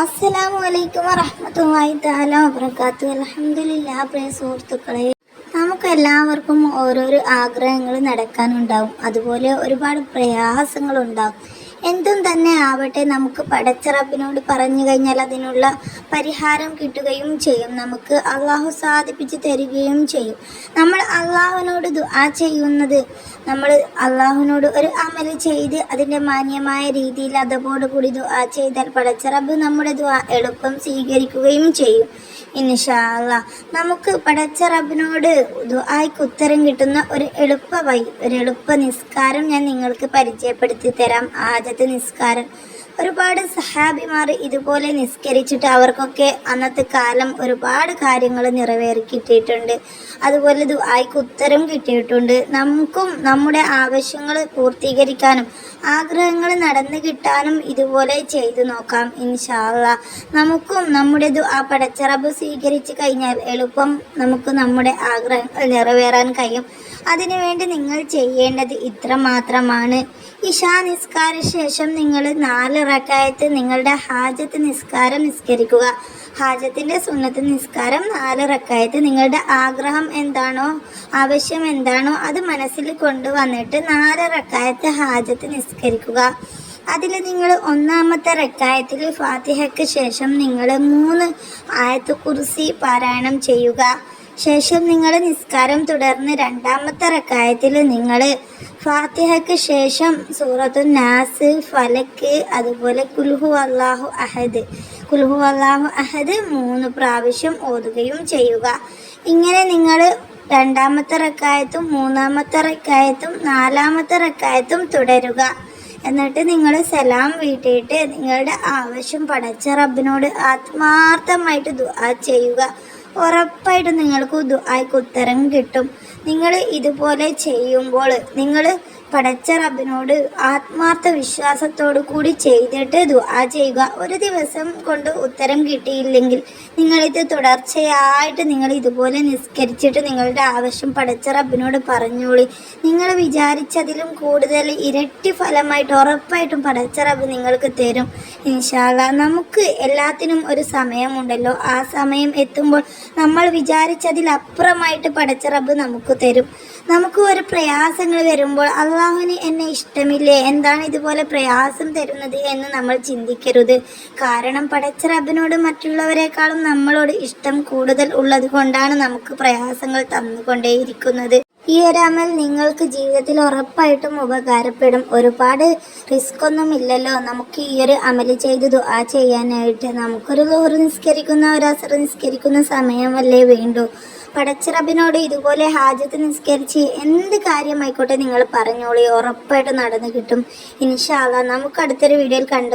അസ്സലാമു അലൈക്കും വറഹ്മത്തുള്ളാഹി തആല വബറകാത്തു അൽഹംദുലില്ലാ പ്രിയ സുഹൃത്തുക്കളെ നമുക്ക് എല്ലാവർക്കും ഓരോരോ ആഗ്രഹങ്ങൾ നടക്കാനുണ്ടാവും. അതുപോലെ ഒരുപാട് പ്രയാസങ്ങളുണ്ടാവും. എന്തും തന്നെ ആവട്ടെ നമുക്ക് പടച്ചറപ്പിനോട് പറഞ്ഞു കഴിഞ്ഞാൽ അതിനുള്ള പരിഹാരം കിട്ടുകയും ചെയ്യും. നമുക്ക് അള്ളാഹു സാധിപ്പിച്ച് തരികയും ചെയ്യും. നമ്മൾ അള്ളാഹുവിനോട് ദുആ ചെയ്യുന്നത് നമ്മൾ അള്ളാഹുവിനോട് ഒരു അമൽ ചെയ്ത് അതിന്റെ മാന്യമായ രീതിയിൽ അതോടുകൂടി ദുആ ചെയ്താൽ പടച്ചറബ് നമ്മുടെ ദുആ എളുപ്പം സ്വീകരിക്കുകയും ചെയ്യും. ഇൻഷാല്ല നമുക്ക് പടച്ച റബ്ബിനോട് ദുആയ്ക്ക് ഉത്തരം കിട്ടുന്ന ഒരു എളുപ്പ വഴി ഒരു എളുപ്പ നിസ്കാരം ഞാൻ നിങ്ങൾക്ക് പരിചയപ്പെടുത്തി തരാം. ആദ്യത്തെ നിസ്കാരം ഒരുപാട് സഹാബിമാർ ഇതുപോലെ നിസ്കരിച്ചിട്ട് അവർക്കൊക്കെ അന്നത്തെ കാലം ഒരുപാട് കാര്യങ്ങൾ നിറവേറി കിട്ടിയിട്ടുണ്ട് അതുപോലെ ദുആയ്ക്ക് ഉത്തരം കിട്ടിയിട്ടുണ്ട്. നമുക്കും നമ്മുടെ ആവശ്യങ്ങൾ പൂർത്തീകരിക്കാനും ആഗ്രഹങ്ങൾ നടന്നു കിട്ടാനും ഇതുപോലെ ചെയ്തു നോക്കാം ഇൻഷാല്ല നമുക്കും നമ്മുടെ ദുആ പടച്ചറബ് സ്വീകരിച്ചു കഴിഞ്ഞാൽ എളുപ്പം നമുക്ക് നമ്മുടെ ആഗ്രഹങ്ങൾ നിറവേറാൻ കഴിയും. അതിനുവേണ്ടി നിങ്ങൾ ചെയ്യേണ്ടത് ഇത്ര മാത്രമാണ് ഇഷാ നിസ്കാര ശേഷം നിങ്ങൾ നാല് റക്കായത്ത് നിങ്ങളുടെ ഹാജത്ത് നിസ്കാരം നിസ്കരിക്കുക. ഹാജത്തിന്റെ സുന്നത്ത് നിസ്കാരം നാല് റക്കായത്ത് നിങ്ങളുടെ ആഗ്രഹം എന്താണോ ആവശ്യം എന്താണോ അത് മനസ്സിൽ കൊണ്ടുവന്നിട്ട് നാല് റക്കായത്ത് ഹാജത്ത് നിസ്കരിക്കുക. അതിൽ നിങ്ങൾ ഒന്നാമത്തെ റക്കായത്തിൽ ഫാത്തിഹയ്ക്ക് ശേഷം നിങ്ങൾ മൂന്ന് ആയത്ത് കുറിസി പാരായണം ചെയ്യുക. ശേഷം നിങ്ങൾ നിസ്കാരം തുടർന്ന് രണ്ടാമത്തെ റക്കായത്തിൽ നിങ്ങൾ ഫാത്തിഹയ്ക്ക് ശേഷം സൂറത്തു നാസ് ഫലക്ക് അതുപോലെ കുൽഹു അള്ളാഹു അഹദ്. കുൽഹു അള്ളാഹു അഹദ് മൂന്ന് പ്രാവശ്യം ഓതുകയും ചെയ്യുക. ഇങ്ങനെ നിങ്ങൾ രണ്ടാമത്തെ റക്കായത്തും മൂന്നാമത്തെ റക്കായത്തും നാലാമത്തെ റക്കായത്തും തുടരുക. എന്നിട്ട് നിങ്ങൾ സലാം വീട്ടിയിട്ട് നിങ്ങളുടെ ആവശ്യം പടച്ച റബ്ബിനോട് ആത്മാർത്ഥമായിട്ട് ദുആ ചെയ്യുക. ഉറപ്പായിട്ടും നിങ്ങൾക്ക് ദുആയ്ക്ക് ഉത്തരം കിട്ടും. നിങ്ങൾ ഇതുപോലെ ചെയ്യുമ്പോൾ നിങ്ങൾ പടച്ച റബ്ബിനോട് ആത്മാർത്ഥ വിശ്വാസത്തോടു കൂടി ചെയ്തിട്ട് ദുആ ചെയ്യുക. ഒരു ദിവസം കൊണ്ട് ഉത്തരം കിട്ടിയില്ലെങ്കിൽ നിങ്ങളിത് തുടർച്ചയായിട്ട് നിങ്ങൾ ഇതുപോലെ നിസ്കരിച്ചിട്ട് നിങ്ങളുടെ ആവശ്യം പടച്ച റബ്ബിനോട് പറഞ്ഞോളി. നിങ്ങൾ വിചാരിച്ചതിലും കൂടുതൽ ഇരട്ടി ഫലമായിട്ട് ഉറപ്പായിട്ടും പടച്ച റബ്ബ് നിങ്ങൾക്ക് തരും. ഇൻഷാല്ല നമുക്ക് എല്ലാത്തിനും ഒരു സമയമുണ്ടല്ലോ. ആ സമയം എത്തുമ്പോൾ നമ്മൾ വിചാരിച്ചതിലപ്പുറമായിട്ട് പടച്ച റബ്ബ് നമുക്ക് തരും. നമുക്ക് ഒരു പ്രയാസങ്ങൾ വരുമ്പോൾ അള്ളാഹുവിന് എന്നെ ഇഷ്ടമില്ലേ? എന്താണ് ഇതുപോലെ പ്രയാസം തരുന്നത് എന്ന് നമ്മൾ ചിന്തിക്കരുത്. കാരണം പടച്ച റബ്ബിനോട് മറ്റുള്ളവരെക്കാളും നമ്മളോട് ഇഷ്ടം കൂടുതൽ ഉള്ളത് കൊണ്ടാണ് നമുക്ക് പ്രയാസങ്ങൾ തന്നുകൊണ്ടേയിരിക്കുന്നത്. ഈ ഒരു അമൽ നിങ്ങൾക്ക് ജീവിതത്തിൽ ഉറപ്പായിട്ടും ഉപകാരപ്പെടും. ഒരുപാട് റിസ്ക് ഒന്നും ഇല്ലല്ലോ. നമുക്ക് ഈ ഒരു അമൽ ചെയ്ത് ദുആ ചെയ്യാനായിട്ട് നമുക്കൊരു ലോറ് നിസ്കരിക്കുന്ന ഒരു അസർ നിസ്കരിക്കുന്ന സമയമല്ലേ വേണ്ടൂ. പടച്ചിറബിനോട് ഇതുപോലെ ഹാജത്ത് നിസ്കരിച്ച് എന്ത് കാര്യമായിക്കോട്ടെ നിങ്ങൾ പറഞ്ഞോളി. ഉറപ്പായിട്ട് നടന്നു കിട്ടും. ഇൻഷാല്ല നമുക്ക് അടുത്തൊരു വീഡിയോയിൽ കണ്ടു